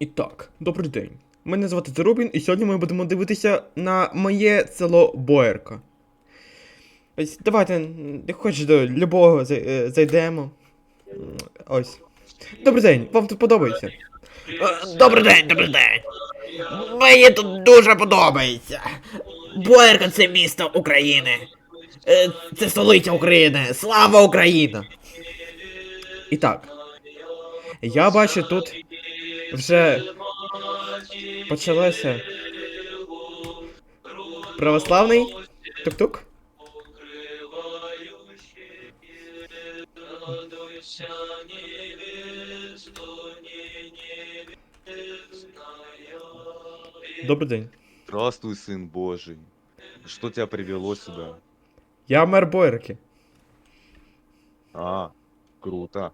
І так, добрий день. Мене звати Зарубін, і сьогодні ми будемо дивитися на моє село Боярка. Ось давайте, хочеш до любого е, зайдемо. Ось. Добрий день, вам тут подобається? Е, Добрий день, добрий день. Мені тут дуже подобається. Боярка це місто України. Е, Це столиця України. Слава Україна! І так. Я бачу тут вже почалося. Православний. Тук-тук. Добрий день. Здравствуй, сын Божий. Что тебя привело сюда? Я мер Боярки. А, круто.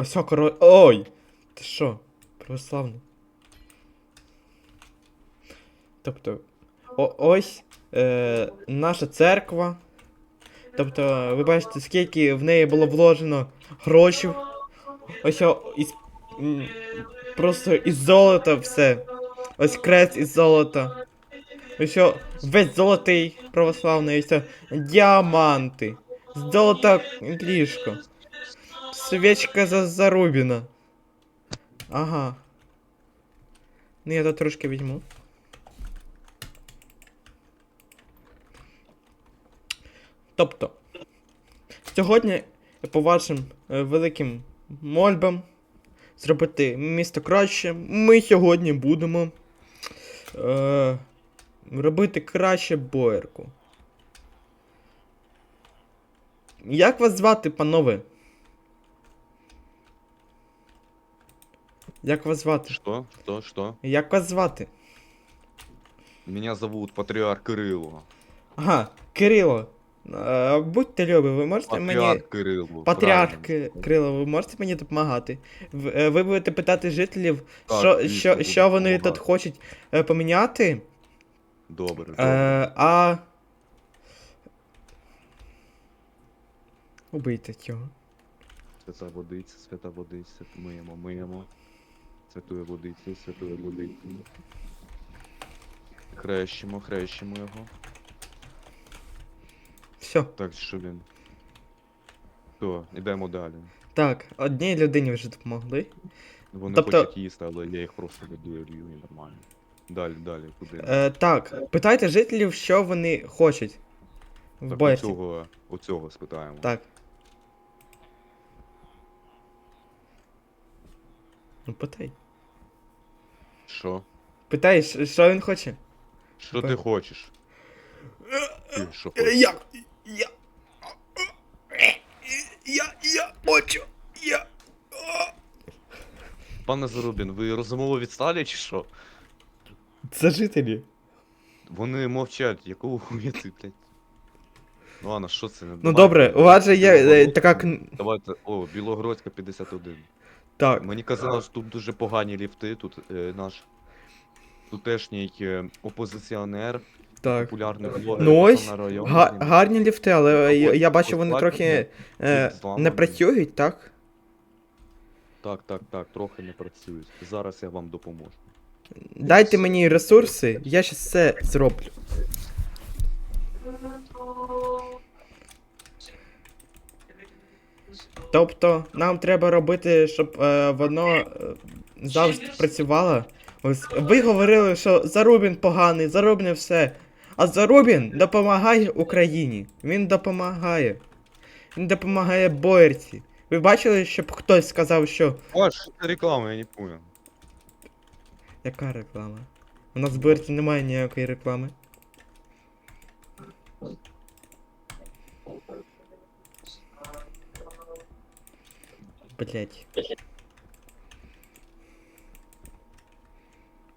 Ось король. Ой! Ти що? Православний. Тобто. О, ось е, наша церква. Тобто, ви бачите, скільки в неї було вложено грошей. Ось о, із. Просто із золота все. Ось крест із золота. Ось о, весь золотий православний, ось о, діаманти. Золота ліжко. Свечка за Зарубіна. Ага. Ну я тут трошки візьму. Тобто, сьогодні по вашим е, великим мольбам зробити місто краще. Ми сьогодні будемо е, робити краще боєрку. Як вас звати, панове? Як вас звати? Что? Что? Что? Як вас звати? Меня зовут Патриарх Кирилло. Ага, Кирило. Е, будьте любі, ви можете мені. Патриарх Кирилло. Патріарх правильно. Ки- Кирило, ви можете мені допомагати? В- е, Ви будете питати жителів, Так, що, звісно, що, буду що вони тут допомагати. хочуть е, поміняти. Добре, добре. Е, а. Убийте цього. Свята водиця, свята водиця, миємо, миємо. Святої водиці, святої водиці. Хрещимо, хрещимо його. Все. Так, що він. То, йдемо далі. Так, одній людині вже допомогли. Вони Тобто- хочуть їсти, але я їх просто веду і нормально. Далі, далі, куди? Е, так, питайте жителів, що вони хочуть. В так, боярці. оцього, оцього спитаємо. Так. Ну, питай. Що? Питай, що він хоче? Що ти хочеш? Ти що Е, хочеш? Я. Я. Я. Я хочу. Я. Пане Зарубін, ви розумово відсталі чи що? Це жителі. Вони мовчать, якого хуя ти, блядь? Ну ладно, що це? не Ну добре, у вас же є е, така кн... Давайте, о, Білогородська 51. Так. Мені казали, що тут дуже погані ліфти, тут е, наш тутешній е, опозиціонер, Так. популярний блогер Ну ось. Га гарні ліфти, але я, я бачу, вони трохи е, не працюють, так? Так, так, так, трохи не працюють. Зараз я вам допоможу. Дайте мені ресурси, я щас все зроблю. Тобто, нам треба робити, щоб е, воно е, завжди працювало. Ось ви говорили, що Зарубін поганий, Зарубін все. А Зарубін допомагає Україні. Він допомагає. Він допомагає боєрці. Ви бачили, щоб хтось сказав, що. О, що це реклама, я не понял. Яка реклама? У нас в боєрці немає ніякої реклами. Блять.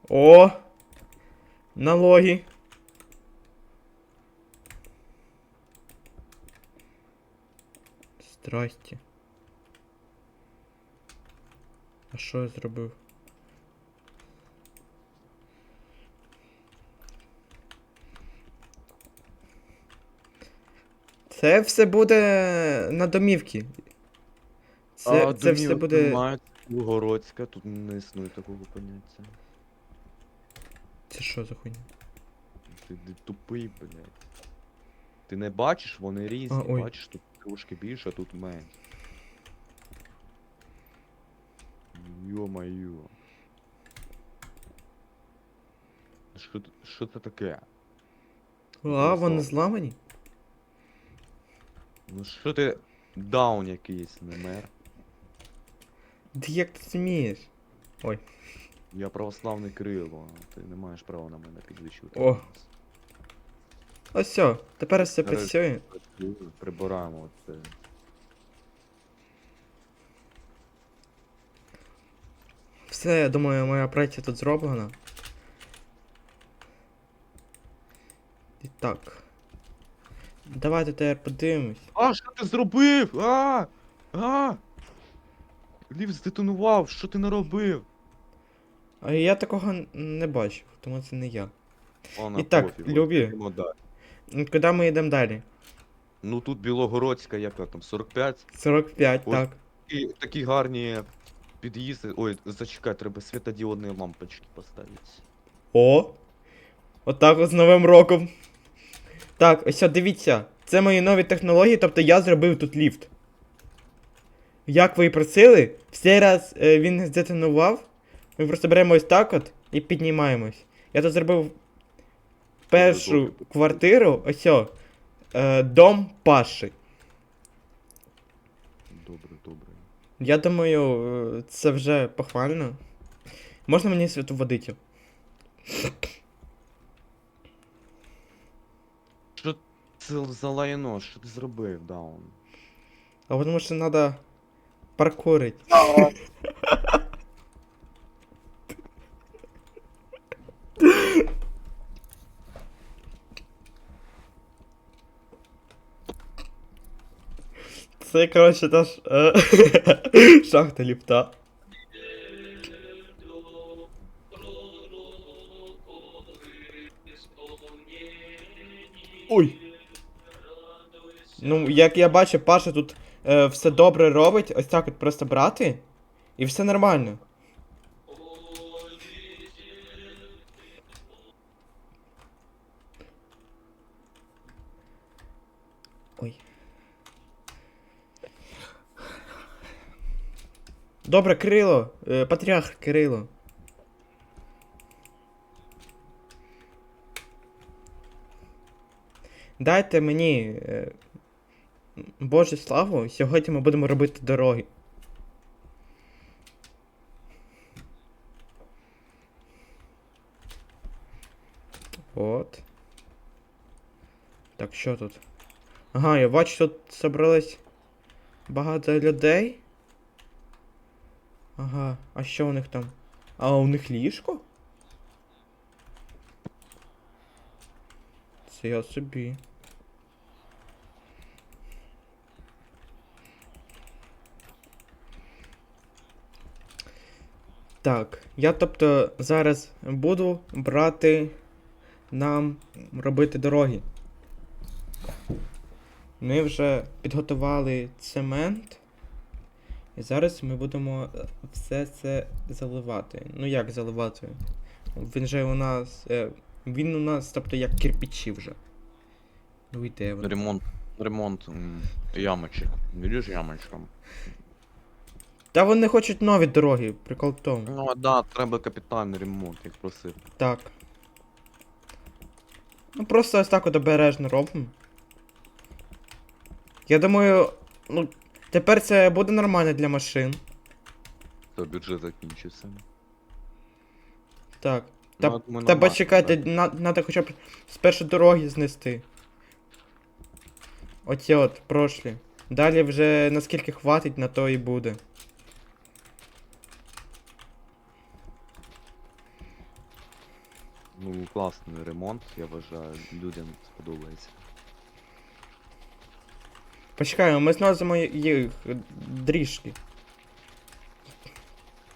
О! Налоги. Здрасте. А що я зробив? Це все буде на домівки. Це, а, це все буде. Городська, тут не існує такого поняття. Це що за хуйня? Ти, ти тупий, блядь. Ти не бачиш, вони різні, А, ой. бачиш, тут трошки більше, а тут менше. Йо-моє. Що, т- що це таке? А, вони зламані? Ну що ти даун якийсь, не мер? Ти як ти смієш? Я православний Кирило, ти не маєш права на мене підвищувати. О. Ось все, тепер все Нарешті. працює. Прибираємо це. Все, я думаю, моя праця тут зроблена. І так. Давайте тепер подивимось. А, що ти зробив? А! А! Лів здетонував, що ти наробив? А я такого не бачив, тому це не я. Ладно, І так, пофігу, любі. Куди ми йдемо далі? Ну тут Білогородська, яка там, 45. 45, Ось. так. І такі гарні під'їзди. Ой, зачекай, треба світодіодні лампочки поставити. О! Отак от з Новим роком. Так, ось дивіться. Це мої нові технології, тобто я зробив тут ліфт. Як ви і просили, в цей раз е, він не здетонував. Ми просто беремо ось так от і піднімаємось. Я тут зробив першу квартиру, ось о, е, дом Паши. Добре, добре. Я думаю, е, це вже похвально. Можна мені святу водицю? Що це за лайно? Що ти зробив, Даун? А тому що треба паркурить. Це, коротше, та ж шахта ліфта. Ой. Ну, як я бачу, Паша тут е, все добре робить, ось так от просто брати, і все нормально. Ой. Добре, Кирило, е, патріарх Кирило. Дайте мені е, Боже славу, сьогодні ми будемо робити дороги. От. Так, що тут? Ага, я бачу, тут собралось багато людей. Ага, а що у них там? А у них ліжко? Це я собі. Так, я тобто зараз буду брати нам робити дороги. Ми вже підготували цемент. І зараз ми будемо е, все це заливати. Ну як заливати? Він же у нас. Е, він у нас, тобто як кирпичі вже. Ну йде. Ремонт. Ремонт ямочек. Видиш ямочком? Та вони хочуть нові дороги, прикол в тому. Ну а да, треба капітальний ремонт, як просив. Так. Ну просто ось так от обережно робимо. Я думаю, ну, тепер це буде нормально для машин. То бюджет закінчився. Так. Ну, Та, я думаю, нормально, так. на, надо хоча б спершу дороги знести. Оці от, прошлі. Далі вже наскільки хватить, на то і буде. Ну, класний ремонт, я вважаю, людям сподобається. Почекаємо, ми зносимо їх дріжки.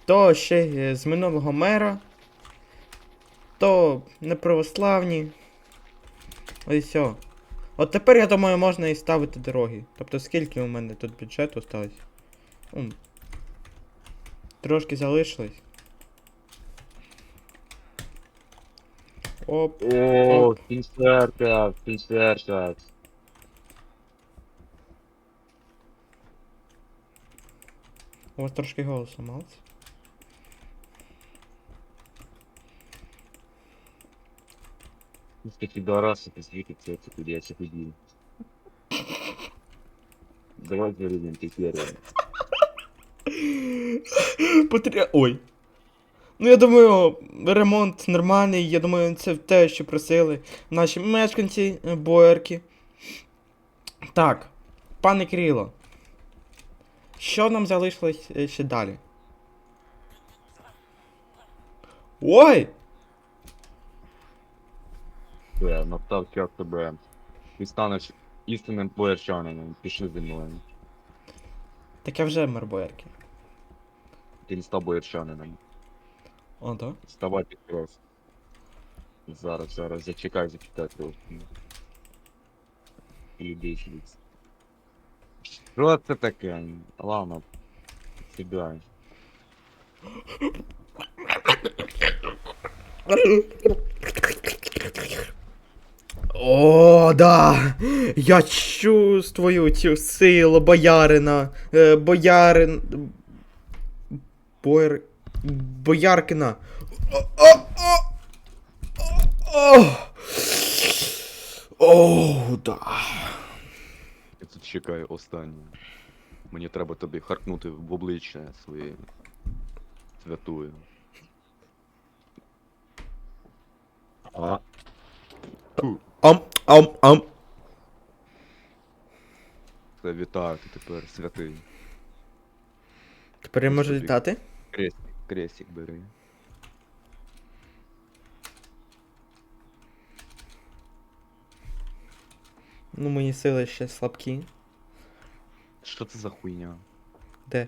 То ще е, з минулого мера, то неправославні. Ось все. От тепер, я думаю, можна і ставити дороги. Тобто скільки у мене тут бюджету осталось? Трошки залишилось. Hop. Oo, Finsterka, Finsterka. У вас трошки голосу молодці. Скільки дорос, ти звідки це це куди я це куди. Давай, Веринин, ты первый. Потря... Ой. Ну я думаю, ремонт нормальний, я думаю, це те, що просили наші мешканці е, боярки. Так, пане Кирило. Що нам залишилось е, ще далі? Ой! Да, настав час тебе. Ти станеш істинним боярчанином. Пішли зі мною. Так я вже мер боярки. Ти не став боярчанином. О, так? Вставай під. Зараз, зараз, зачекай, зачекай трошки. Сюди. Що це таке? Ладно. Сідай. О, да! Я чувствую цю силу боярина. Е, боярин. Бояр. Бояркина. О, о, о, о, о, о, да. Я тут чекаю останнє. Мені треба тобі харкнути в обличчя своє святую. А? Ам, ам, ам. це вітаю, ти тепер святий. Тепер я можу літати? Крестик, крестик бери. Ну, мої сили ще слабкі. Що це за хуйня? Де?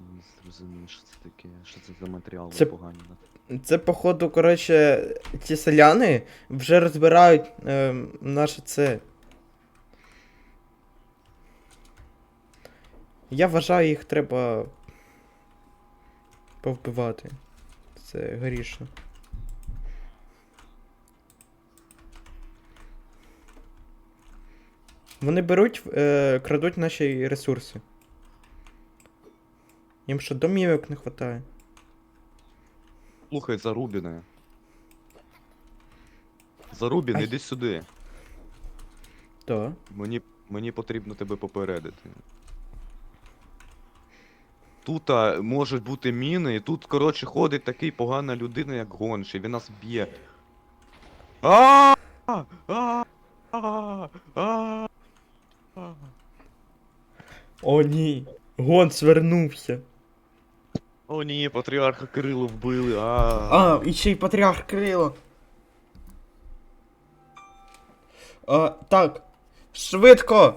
Не зрозумів, що це таке, що це за матеріал Це- погані. Це, походу, коротше, ці селяни вже розбирають е, наше це. Я вважаю, їх треба повбивати. Це грішно. Вони беруть, е, крадуть наші ресурси. Їм що, домівок не вистачає. Слухай, Зарубіне. Зарубін, Ай. іди сюди. То. Мені, мені потрібно тебе попередити. Тут а, можуть бути міни, і тут, коротше, ходить такий погана людина, як гонший, він нас б'є. А! А! А! А! А! А! О, ні. Гон свернувся. О ні, патріарха Кирилу вбили. А! А, і ще й патріарх Кирило. А, так. Швидко.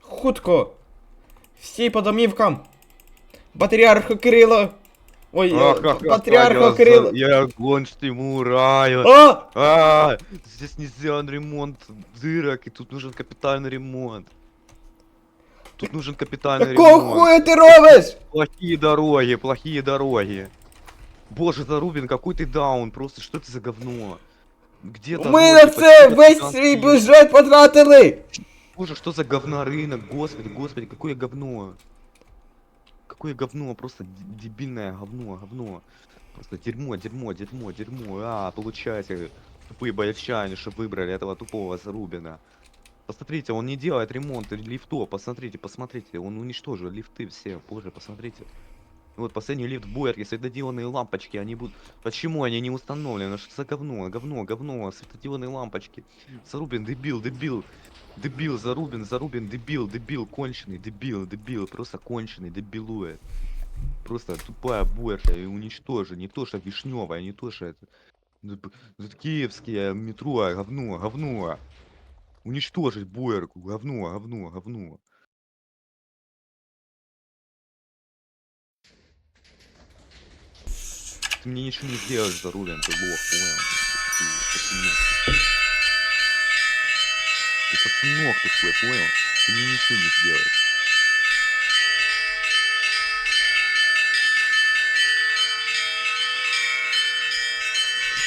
Хутко. Всі по домівкам. Патріарху Кирило. Ой, Ах, е, ах, ах, патріарху я, Кирило. за- я гончий мураю. А! А, здесь нельзя ремонт дырок, и тут нужен капитальный ремонт. Тут нужен капитальный Якого ремонт. хуя ти робиш? Плохие дороги, плохие дороги. Боже, Зарубин, какой ты даун, просто что это за говно? Где Ми дороги? на це Почему весь гигантские- свій бюджет потратили. Боже, что за говно рынок, господи, господи, какое говно. Какое говно, просто д- дебильное говно, говно. Просто дерьмо, дерьмо, дерьмо, дерьмо. А, получайте, тупые боевчане, что выбрали этого тупого Зарубина. Посмотрите, он не делает ремонт лифтов, посмотрите, посмотрите, он уничтожил лифты все, боже, посмотрите. Вот последний лифт Боярки, светодиодные лампочки, они будут... Почему они не установлены? Что за говно, говно, говно, светодиодные лампочки. Зарубин, дебил, дебил. Дебил, Зарубин, Зарубин, дебил, дебил, конченый, дебил, дебил, просто конченый, дебилует. Просто тупая буерка и уничтожи, не то что вишневая, не то что это... ну, это Киевские метро, говно, говно. Уничтожить буерку, говно, говно, говно. Ты мне ничего не сделаешь за рулем, ты лох, понял? Ты сосунок. Ты сосунок такой, понял? Ты мне ничего не сделаешь.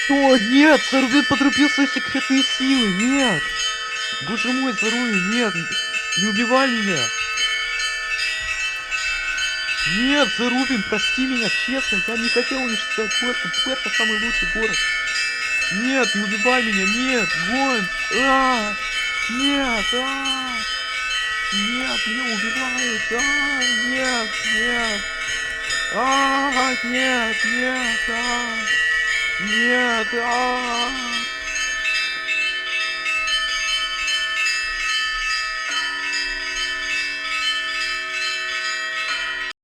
Что? Нет, Сарвин подрубил свои секретные силы, нет! Боже мой, Заруи, нет! Не убивай меня! Нет, Зарубин, прости меня, честно, я не хотел уничтожать Пуэрто, Пуэрто самый лучший город. Нет, не убивай меня, нет, Гон, а, нет, а, нет, меня убивают, а, нет, нет, а, нет, нет, а, нет, а,